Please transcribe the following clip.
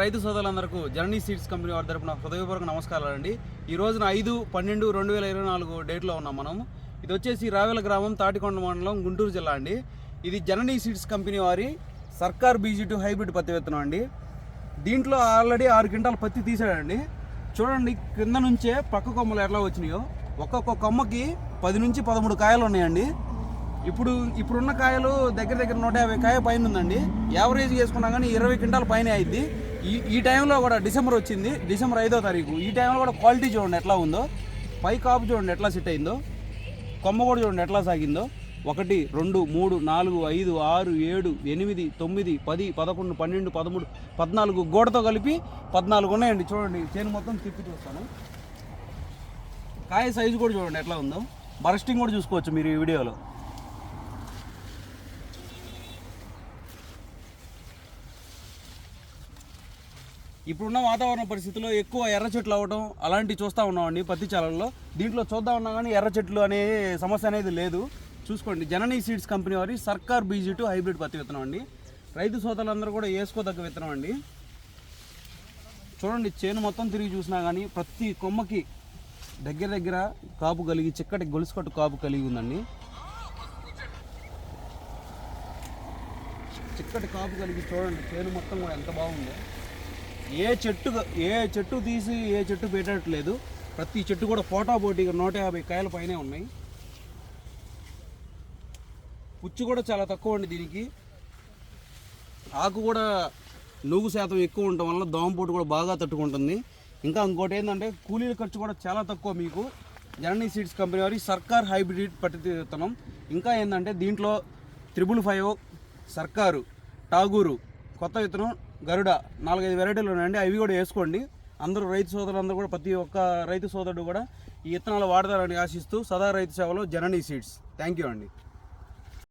రైతు సోదరులందరకు journey seeds company వారి తరపున హృదయపూర్వక నమస్కారాలు అండి. ఈ రోజున ఐదు పన్నెండు రెండు వేల ఇరవై నాలుగు డేట్లో ఉన్నాం మనం. ఇది వచ్చేసి రావెల గ్రామం తాటికొండ మండలం గుంటూరు జిల్లా అండి. ఇది జననీ సీడ్స్ కంపెనీ వారి సర్కార్ బీజీ టూ హైబ్రిడ్ పత్తి విత్తనం అండి. దీంట్లో ఆల్రెడీ ఆరు క్వింటాల పత్తి తీసాడండి చూడండి కింద నుంచే పక్క కొమ్మలు ఎట్లా వచ్చినాయో. ఒక్కొక్క కొమ్మకి పది నుంచి పదమూడు కాయలు ఉన్నాయండి. ఇప్పుడు ఇప్పుడున్న కాయలు దగ్గర దగ్గర నూట యాభై కాయ పైన ఉందండి. యావరేజ్ చేసుకున్నా కానీ ఇరవై క్వింటాల పైన అయింది. ఈ ఈ టైంలో కూడా డిసెంబర్ వచ్చింది. డిసెంబర్ ఐదో తారీఖు. ఈ టైంలో కూడా క్వాలిటీ చూడండి ఎట్లా ఉందో. పై కాపు చూడండి ఎట్లా సెట్ అయిందో. కొమ్మ కూడా చూడండి ఎట్లా సాగిందో. ఒకటి రెండు మూడు నాలుగు ఐదు ఆరు ఏడు ఎనిమిది తొమ్మిది పది పదకొండు పన్నెండు పదమూడు పద్నాలుగు గోడతో కలిపి పద్నాలుగు ఉన్నాయండి. చూడండి చేను మొత్తం తిప్పి చూస్తాను. కాయ సైజు కూడా చూడండి ఎట్లా ఉందో. బరస్టింగ్ కూడా చూసుకోవచ్చు మీరు ఈ వీడియోలో ఇప్పుడున్న వాతావరణ పరిస్థితుల్లో ఎక్కువ ఎర్ర చెట్లు అవ్వడం అలాంటివి చూస్తూ ఉన్నామండి పత్తి చాలల్లో. దీంట్లో చూద్దాం ఉన్నా కానీ ఎర్ర చెట్లు అనే సమస్య అనేది లేదు. చూసుకోండి జననీ సీడ్స్ కంపెనీ వారి సర్కార్ బీజీ టు హైబ్రిడ్ పత్తి విత్తనం అండి. రైతు సోదరులందరూ కూడా వేసుకోదగ్గ విత్తనం అండి. చూడండి చేను మొత్తం తిరిగి చూసినా కానీ ప్రతి కొమ్మకి దగ్గర దగ్గర కాపు కలిగి చిక్కటి గొలుసుకట్టు కాపు కలిగి ఉందండి. చిక్కటి కాపు కలిగి చూడండి చేను మొత్తం కూడా ఎంత బాగుందో. ఏ చెట్టు ఏ చెట్టు తీసి ఏ చెట్టు పెట్టట్లేదు. ప్రతి చెట్టు కూడా ఫోటో పోటీగా నూట యాభై కాయల పైనే ఉన్నాయి. పుచ్చు కూడా చాలా తక్కువ అండి దీనికి. ఆకు కూడా నువ్వు శాతం ఎక్కువ ఉండటం వల్ల దోమపోటు కూడా బాగా తట్టుకుంటుంది. ఇంకా ఇంకోటి ఏంటంటే కూలీల ఖర్చు కూడా చాలా తక్కువ మీకు. జననీ సీడ్స్ కంపెనీ వారి సర్కార్ హైబ్రిడ్ పట్టి విత్తనం ఇంకా ఏంటంటే దీంట్లో త్రిబుల్ ఫైవ్ సర్కారు టాగూరు కొత్త విత్తనం గరుడ నాలుగైదు వెరైటీలు ఉన్నాయండి. అవి కూడా వేసుకోండి. అందరూ రైతు సోదరులందరూ కూడా ప్రతి ఒక్క రైతు సోదరుడు కూడా ఈ విత్తనాలు వాడతారని ఆశిస్తూ సదా రైతు సేవలో జననీ సీడ్స్. థ్యాంక్ యూ అండి.